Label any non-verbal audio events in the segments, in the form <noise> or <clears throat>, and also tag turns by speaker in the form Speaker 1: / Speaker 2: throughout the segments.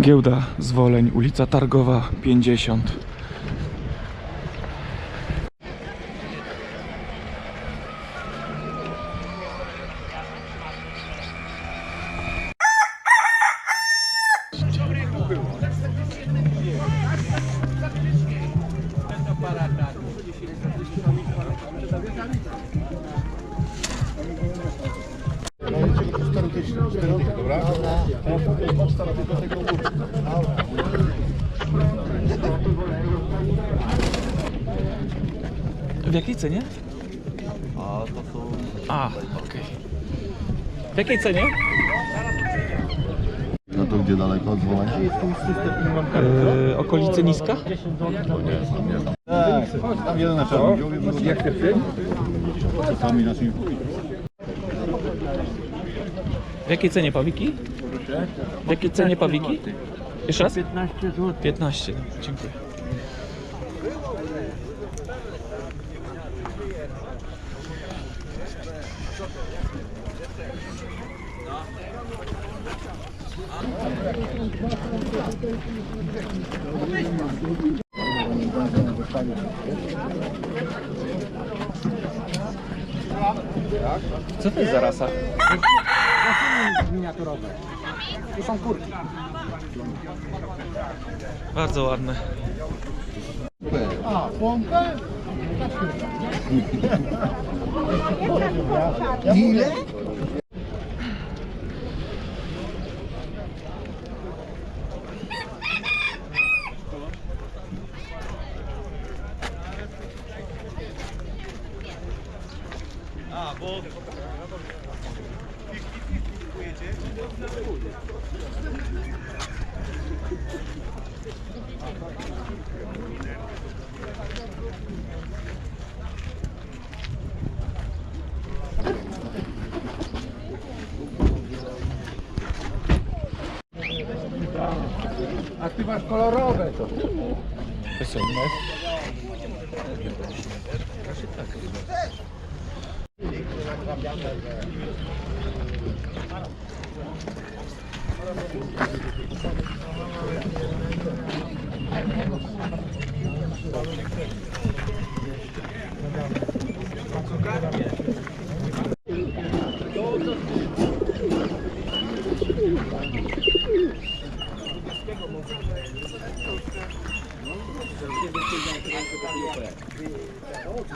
Speaker 1: Giełda Zwoleń, ulica Targowa 50. jakiej cenie?
Speaker 2: A to są...
Speaker 1: A, okej. W jakiej cenie?
Speaker 2: No to gdzie daleko od Wołań?
Speaker 1: Yy, okolice Niska?
Speaker 2: Tak, tam jeden na czarnym jak ty Czasami naszymi
Speaker 1: W jakiej cenie pawiki? W jakiej cenie pawiki? Jeszcze raz?
Speaker 3: 15 zł.
Speaker 1: 15, dziękuję. Co to jest za rasa?
Speaker 3: Miniaturowe. Tu są kurki.
Speaker 1: Bardzo ładne.
Speaker 3: A, pompę? Ile? kolorowe to.
Speaker 2: Piosenka. Thank you.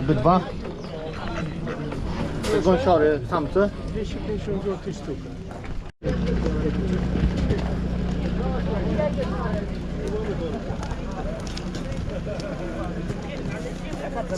Speaker 3: Obydwa? Gąsiory, samce?
Speaker 4: 250 zł sztuka.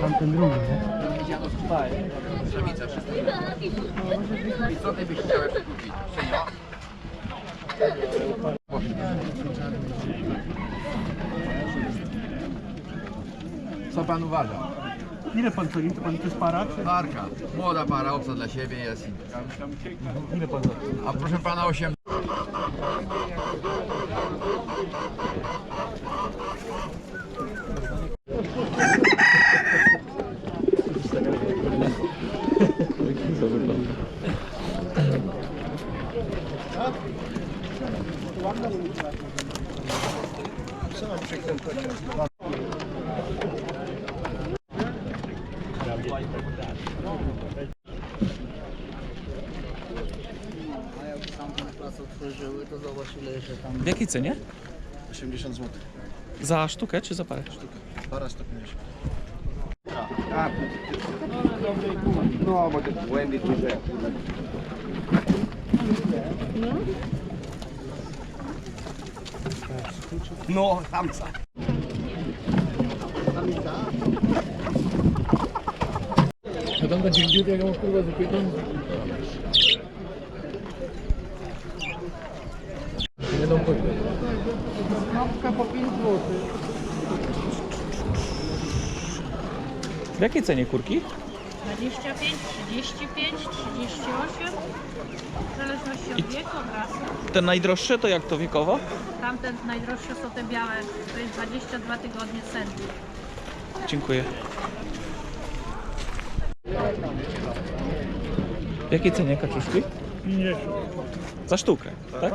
Speaker 3: Tamten drugi, nie?
Speaker 4: Co pan uważa? Ile pan ceni? To pan to jest para? Czy...
Speaker 2: Parka. Młoda para, obca dla siebie jest.
Speaker 4: Ile pan za?
Speaker 2: A proszę pana 8.
Speaker 1: To wygląda.
Speaker 5: Plac otworzyły, to zobacz ile jeszcze tam
Speaker 1: W jakiej cenie?
Speaker 6: 80 zł.
Speaker 1: Za sztukę czy za parę?
Speaker 6: Para 150.
Speaker 2: No, bo te błędy tu że.
Speaker 4: No, samca.
Speaker 3: A tam będzie gdzie jak ją kurwa zapytam? Nie dam pojęcia. Knopka po 5 zł.
Speaker 1: W jakiej cenie kurki?
Speaker 7: 25, 35, 38, w zależności od wieku, od rasy.
Speaker 1: Te najdroższe to jak to wiekowo?
Speaker 7: Tamte najdroższe są te białe, to jest 22 tygodnie sen.
Speaker 1: Dziękuję. W jakiej cenie kaczuszki? 50. Za sztukę, tak?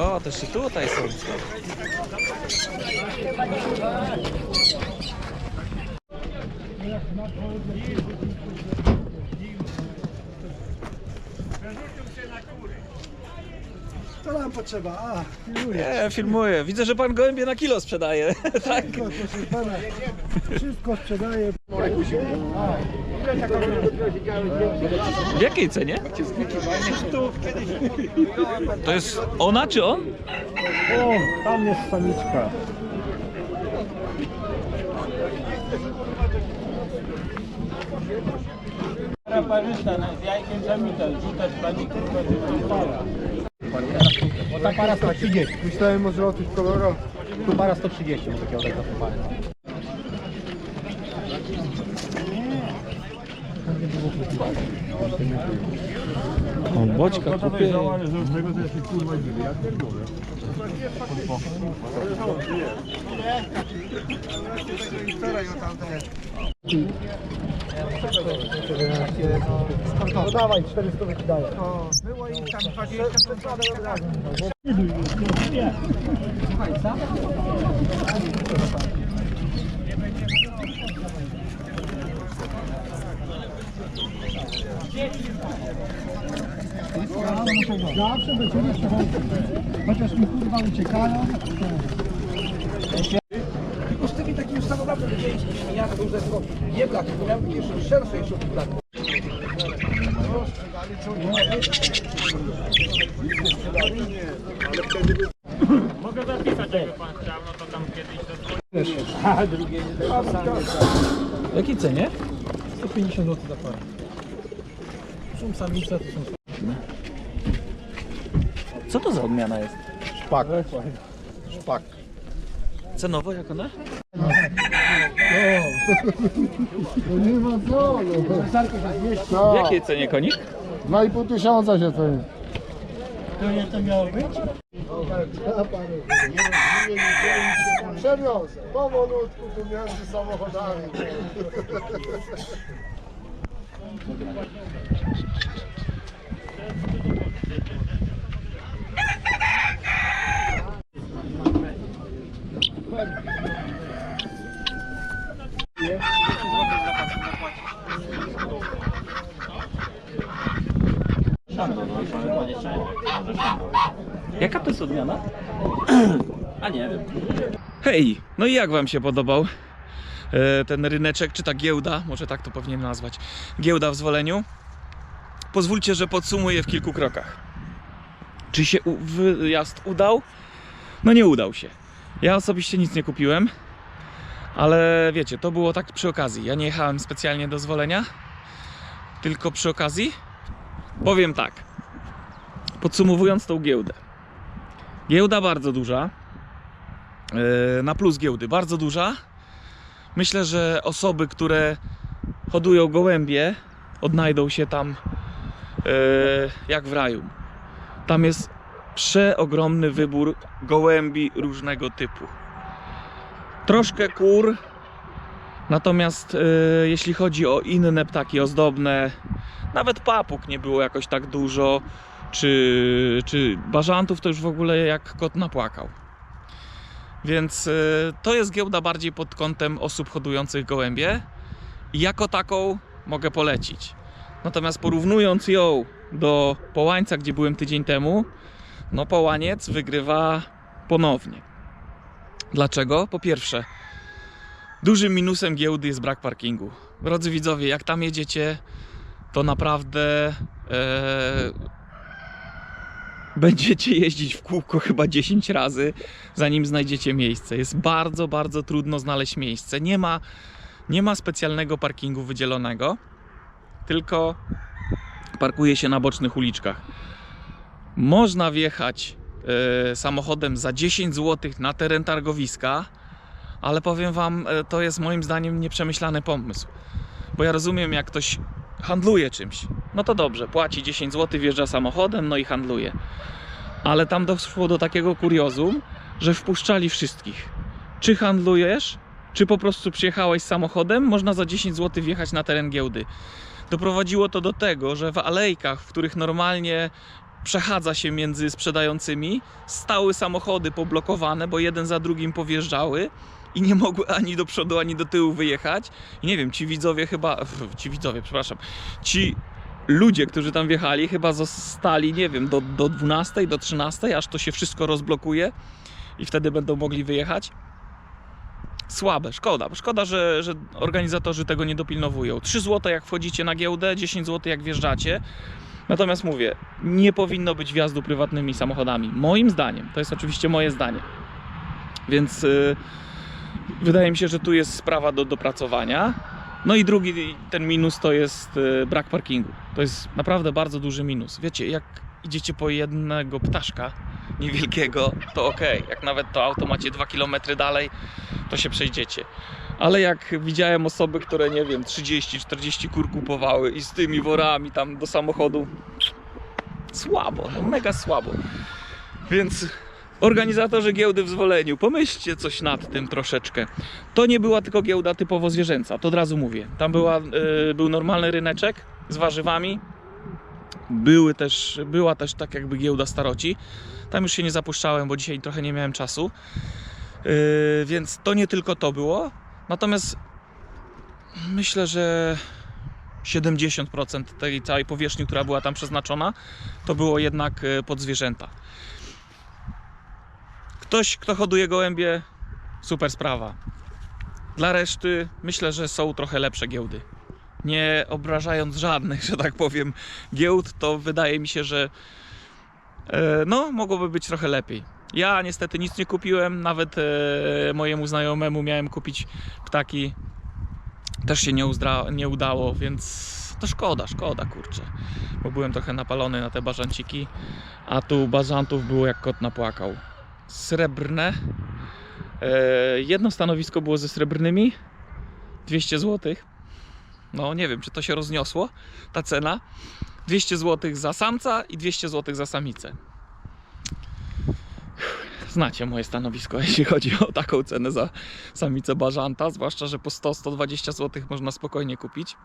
Speaker 1: O, też i tutaj są.
Speaker 4: To nam potrzeba, a.
Speaker 1: Nie, filmuję. Widzę, że pan gołębie na kilo sprzedaje. <laughs> tak.
Speaker 4: Proszę pana, wszystko sprzedaje.
Speaker 1: W jakiej cenie? To jest ona czy on?
Speaker 4: O, tam jest samiczka. Parzysta z jajkiem samita, rzucać pani kurwa, Bo ta para 130. Myślałem o złotych kolorowych. Tu para 130, może takiego tak parę.
Speaker 1: O, boćka kupię.
Speaker 4: No dawaj, 400 ci daję. Było ich tam 20 Zawsze do ciebie przychodzi. Chociaż mi kurwa uciekają. Tylko z tymi takimi ustawowami widzieliśmy, jak to ze sobą. Nie blak, tylko miał jeszcze szersze jeszcze od blaku.
Speaker 1: W jakiej cenie?
Speaker 4: 150 zł za parę. To są
Speaker 1: Co to za odmiana jest?
Speaker 6: Szpak. Szpak.
Speaker 1: Cenowo jak ona?
Speaker 6: No nie ma co.
Speaker 1: W
Speaker 6: No.
Speaker 1: jakiej cenie konik?
Speaker 6: 2,5 tysiąca się to jest.
Speaker 4: To nie to miało być?
Speaker 6: Przewiozę. Powolutku tu między samochodami.
Speaker 1: Jaka to jest odmiana? <clears throat> A nie wiem. Hej, no i jak wam się podobał e, ten ryneczek, czy ta giełda, może tak to powinien nazwać, giełda w Zwoleniu? Pozwólcie, że podsumuję w kilku krokach. Czy się wyjazd udał? No nie udał się. Ja osobiście nic nie kupiłem, ale wiecie, to było tak przy okazji. Ja nie jechałem specjalnie do Zwolenia, tylko przy okazji. Powiem tak, podsumowując tą giełdę. Giełda bardzo duża. Yy, Na plus giełdy bardzo duża. Myślę, że osoby, które hodują gołębie, odnajdą się tam jak w raju. Tam jest przeogromny wybór gołębi różnego typu. Troszkę kur, natomiast yy, jeśli chodzi o inne ptaki ozdobne, nawet papug nie było jakoś tak dużo czy, czy bażantów to już w ogóle jak kot napłakał. Więc y, to jest giełda bardziej pod kątem osób hodujących gołębie i jako taką mogę polecić. Natomiast porównując ją do połańca, gdzie byłem tydzień temu, no połaniec wygrywa ponownie. Dlaczego? Po pierwsze, dużym minusem giełdy jest brak parkingu. Drodzy widzowie, jak tam jedziecie, to naprawdę e, będziecie jeździć w kółko chyba 10 razy, zanim znajdziecie miejsce. Jest bardzo, bardzo trudno znaleźć miejsce. Nie ma, nie ma specjalnego parkingu wydzielonego, tylko parkuje się na bocznych uliczkach. Można wjechać e, samochodem za 10 zł na teren targowiska, ale powiem Wam, e, to jest moim zdaniem nieprzemyślany pomysł. Bo ja rozumiem, jak ktoś handluje czymś, no to dobrze, płaci 10 zł, wjeżdża samochodem, no i handluje. Ale tam doszło do takiego kuriozum, że wpuszczali wszystkich. Czy handlujesz, czy po prostu przyjechałeś samochodem, można za 10 zł wjechać na teren giełdy. Doprowadziło to do tego, że w alejkach, w których normalnie przechadza się między sprzedającymi, stały samochody poblokowane, bo jeden za drugim powjeżdżały i nie mogły ani do przodu, ani do tyłu wyjechać. I nie wiem, ci widzowie chyba, ci widzowie, przepraszam, ci ludzie, którzy tam wjechali, chyba zostali, nie wiem, do, do 12, do 13, aż to się wszystko rozblokuje i wtedy będą mogli wyjechać. Słabe, szkoda. Szkoda, że, że organizatorzy tego nie dopilnowują. 3 zł jak wchodzicie na giełdę, 10 zł jak wjeżdżacie. Natomiast mówię, nie powinno być wjazdu prywatnymi samochodami. Moim zdaniem, to jest oczywiście moje zdanie. Więc yy, wydaje mi się, że tu jest sprawa do dopracowania. No i drugi ten minus to jest yy, brak parkingu. To jest naprawdę bardzo duży minus. Wiecie, jak idziecie po jednego ptaszka niewielkiego, to ok. Jak nawet to auto macie 2 km dalej, to się przejdziecie. Ale jak widziałem osoby, które nie wiem, 30-40 kur kupowały i z tymi worami tam do samochodu, słabo, no mega słabo. Więc organizatorzy giełdy w zwoleniu, pomyślcie coś nad tym troszeczkę. To nie była tylko giełda typowo zwierzęca, to od razu mówię. Tam była, y, był normalny ryneczek z warzywami. Były też, była też tak jakby giełda staroci. Tam już się nie zapuszczałem, bo dzisiaj trochę nie miałem czasu. Yy, więc to nie tylko to było. Natomiast myślę, że 70% tej całej powierzchni, która była tam przeznaczona, to było jednak e, pod zwierzęta. Ktoś, kto hoduje gołębie, super sprawa. Dla reszty myślę, że są trochę lepsze giełdy. Nie obrażając żadnych, że tak powiem, giełd, to wydaje mi się, że e, no, mogłoby być trochę lepiej. Ja niestety nic nie kupiłem, nawet e, mojemu znajomemu miałem kupić ptaki. Też się nie, nie udało, więc to szkoda, szkoda kurczę. Bo byłem trochę napalony na te bażanciki, a tu bażantów było jak kot napłakał. Srebrne. E, jedno stanowisko było ze srebrnymi. 200 zł. No nie wiem, czy to się rozniosło, ta cena. 200 zł za samca i 200 zł za samicę. Znacie moje stanowisko, <laughs> jeśli chodzi o taką cenę za samicę bażanta, zwłaszcza, że po 100-120 zł można spokojnie kupić.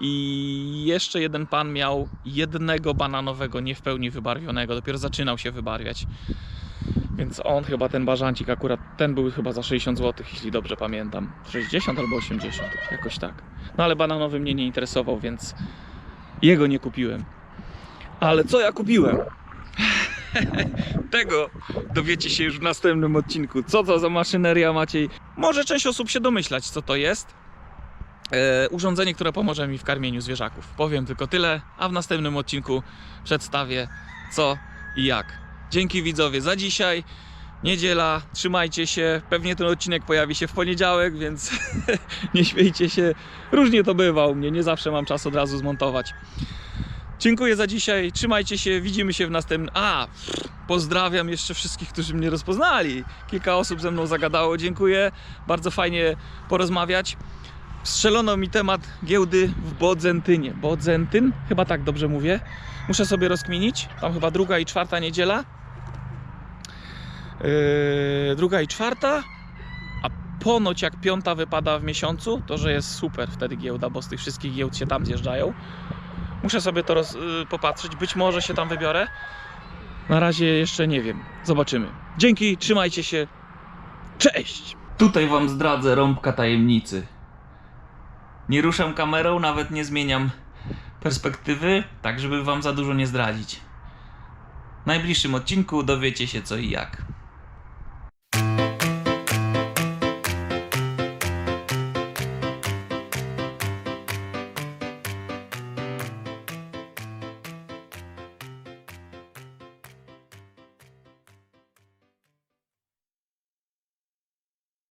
Speaker 1: I jeszcze jeden pan miał jednego bananowego, nie w pełni wybarwionego, dopiero zaczynał się wybarwiać. Więc on chyba ten bażancik akurat, ten był chyba za 60 zł, jeśli dobrze pamiętam. 60 albo 80, jakoś tak. No ale bananowy mnie nie interesował, więc jego nie kupiłem. Ale co ja kupiłem? <laughs> Tego dowiecie się już w następnym odcinku. Co to za maszyneria Maciej? Może część osób się domyślać, co to jest. E, urządzenie, które pomoże mi w karmieniu zwierzaków. Powiem tylko tyle, a w następnym odcinku przedstawię co i jak. Dzięki widzowie za dzisiaj. Niedziela, trzymajcie się. Pewnie ten odcinek pojawi się w poniedziałek, więc <laughs> nie śmiejcie się. Różnie to bywa u mnie, nie zawsze mam czas od razu zmontować. Dziękuję za dzisiaj, trzymajcie się, widzimy się w następnym... A, pozdrawiam jeszcze wszystkich, którzy mnie rozpoznali. Kilka osób ze mną zagadało, dziękuję. Bardzo fajnie porozmawiać. Strzelono mi temat giełdy w Bodzentynie. Bodzentyn? Chyba tak dobrze mówię. Muszę sobie rozkminić. Tam chyba druga i czwarta niedziela. Yy, druga i czwarta. A ponoć jak piąta wypada w miesiącu, to że jest super wtedy giełda, bo z tych wszystkich giełd się tam zjeżdżają. Muszę sobie to roz, yy, popatrzeć. Być może się tam wybiorę. Na razie jeszcze nie wiem. Zobaczymy. Dzięki, trzymajcie się. Cześć! Tutaj wam zdradzę rąbka tajemnicy. Nie ruszam kamerą, nawet nie zmieniam perspektywy, tak żeby wam za dużo nie zdradzić. W najbliższym odcinku dowiecie się co i jak.